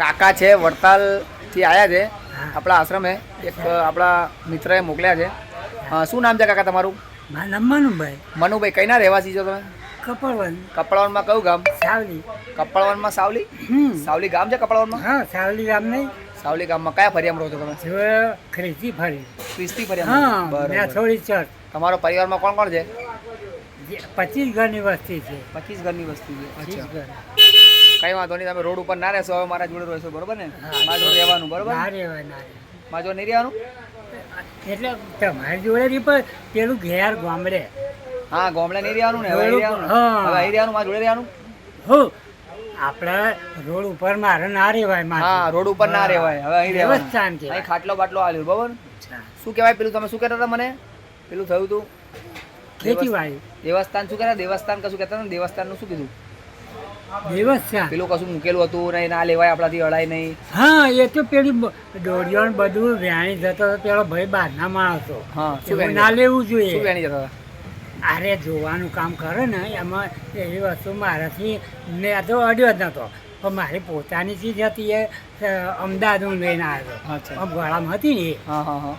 કાકા છે વડતાલથી આવ્યા છે. આપણા આશ્રમે એક આપણા મિત્રએ મોકલ્યા છે. શું નામ છે કાકા તમારું? મારું નામ મનુભાઈ. મનુભાઈ કઈના રહેવાસી છો તમે? કપડવન કપડાવનમાં કયું ગામ? સાવલી. કપડાવનમાં સાવલી? સાવલી ગામ છે કપડાવનમાં? હા સાવલી ગામ નહીં. સાવલી ગામમાં કયા ફરિયામાં રહો છો તમે? ખ્રિસ્તી ફરી ખ્રિસ્તી હા બરાબર. થોડી ચર્ચ. તમારો પરિવારમાં કોણ કોણ છે? પચીસ ઘરની વસ્તી છે. પચીસ ઘરની વસ્તી છે. અચ્છા. કઈ વાંધો નહીં તમે રોડ ઉપર ના રહેશો હવે મારા જોડે રહેશો બરોબર ને. મારા જોડે રહેવાનું બરોબર? ના રહેવાય ના. મારા જોડે નહીં રહેવાનું? એટલે તમારી જોડે નહીં પણ પેલું ઘેર ગામડે. હા ગામડે નહીં રહેવાનું ને હવે રહેવાનું. હવે અહીં રહેવાનું મારા જોડે રહેવાનું? હું આપણે રોડ ઉપર મારે ના રહેવાય હા રોડ ઉપર ના રહેવાય હવે અહીં રહેવાનું. અહીં ખાટલો બાટલો આલ્યો બરોબર? શું કહેવાય પેલું તમે શું કહેતા હતા મને? પેલું થયું હતું ખેતીવાડી. દેવસ્થાન શું કહેતા દેવસ્થાન કશું કહેતા હતા? ને દેવસ્થાનનું શું કીધું? દેવસ્થાન પેલું કશું મૂકેલું હતું નહીં ના લેવાય આપણાથી અડાય નહીં. હા એ તો પેલી દોડીઓ ને બધું વ્યાણી જતો હતો પેલો ભાઈ બહારના માણસો. હા ના લેવું લેવું શું જોઈએ વેણી જતા અરે જોવાનું કામ કરે ને એમાં એવી વસ્તુ મારાથી મેં તો અડ્યો જ નહોતો પણ મારી પોતાની ચીજ હતી એ અમદાવાદ લઈને આવ્યો. ગળામાં હતી ને હા હા હા.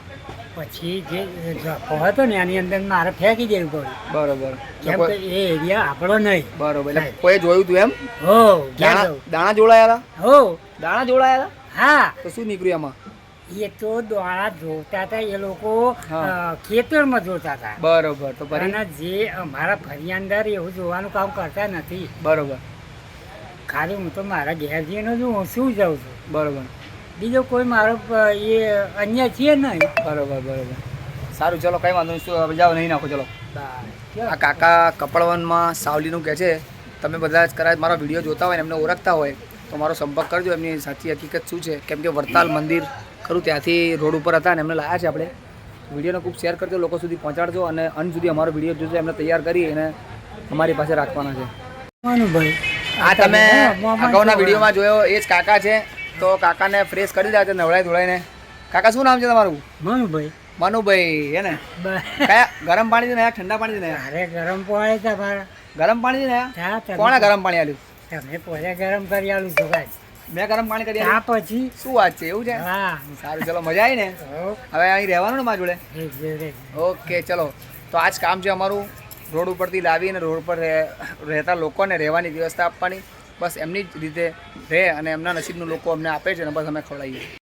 પછી જે જપો હતો ને એની અંદર મારે ફેંકી દેવું પડ્યું. બરોબર. કેમ કે એ એરિયા આપણો નહીં. બરોબર. એટલે કોઈ જોયું તું એમ? હો દાણા જોડાયેલા? હો. દાણા જોડાયેલા? હા. તો શું નીકળ્યું એમાં એ તો દોણા જોતા હતા એ લોકો ખેતરમાં જોતા હતા. બરોબર. તો ફરી? અને જે અમારા અંદર એવું જોવાનું કામ કરતા નથી. બરોબર. ખાલી હું તો મારા ઘેર જઈને જ હું શું જાઉં છું. બરોબર. બીજો કોઈ મારો એ અન્ય છે નહીં. બરોબર બરોબર. સારું ચલો કઈ વાંધો નહીં. જાઓ નહીં નાખો ચલો. આ કાકા કપડવનમાં સાવલીનું કહે છે તમે બધા જ કદાચ મારો વીડિયો જોતા હોય ને એમને ઓળખતા હોય તો મારો સંપર્ક કરજો. એમની સાચી હકીકત શું છે? કેમ કે વડતાલ મંદિર ખરું ત્યાંથી રોડ ઉપર હતા અને એમને લાયા છે આપણે. વિડીયોને ખૂબ શેર કરજો લોકો સુધી પહોંચાડજો અને અંત સુધી અમારો વીડિયો જોજો એમને તૈયાર કરી અને અમારી પાસે રાખવાના છે. ભાઈ. આ તમે અગાઉના વિડીયોમાં જોયો એ જ કાકા છે. તો કાકાને ફ્રેશ કરી દે છે નવડાઈ ધોળાઈને કાકા શું નામ છે તમારું? મનુભાઈ. મનુભાઈ હે ને? કયા ગરમ પાણીથી નયા ઠંડા છે નયા અરે ગરમ પાણી છે ગરમ પાણી નયા ને કોણે ગરમ પાણી આલ્યું તમે પોતે ગરમ કરી આલું છું ભાઈ. મેં ગરમ પાણી કરી આ પછી? શું વાત છે એવું છે? હા. સારું ચલો મજા આવી ને? હવે અહીં રહેવાનું ને મારા જોડે? ઓકે ચલો. તો આ જ કામ છે અમારું. રોડ ઉપરથી લાવીને રોડ પર રહે- રહેતા લોકોને રહેવાની વ્યવસ્થા આપવાની. બસ એમની જ રીતે રહે અને એમના નસીબનું લોકો અમને આપે છે અને બસ અમે ખવડાવીએ.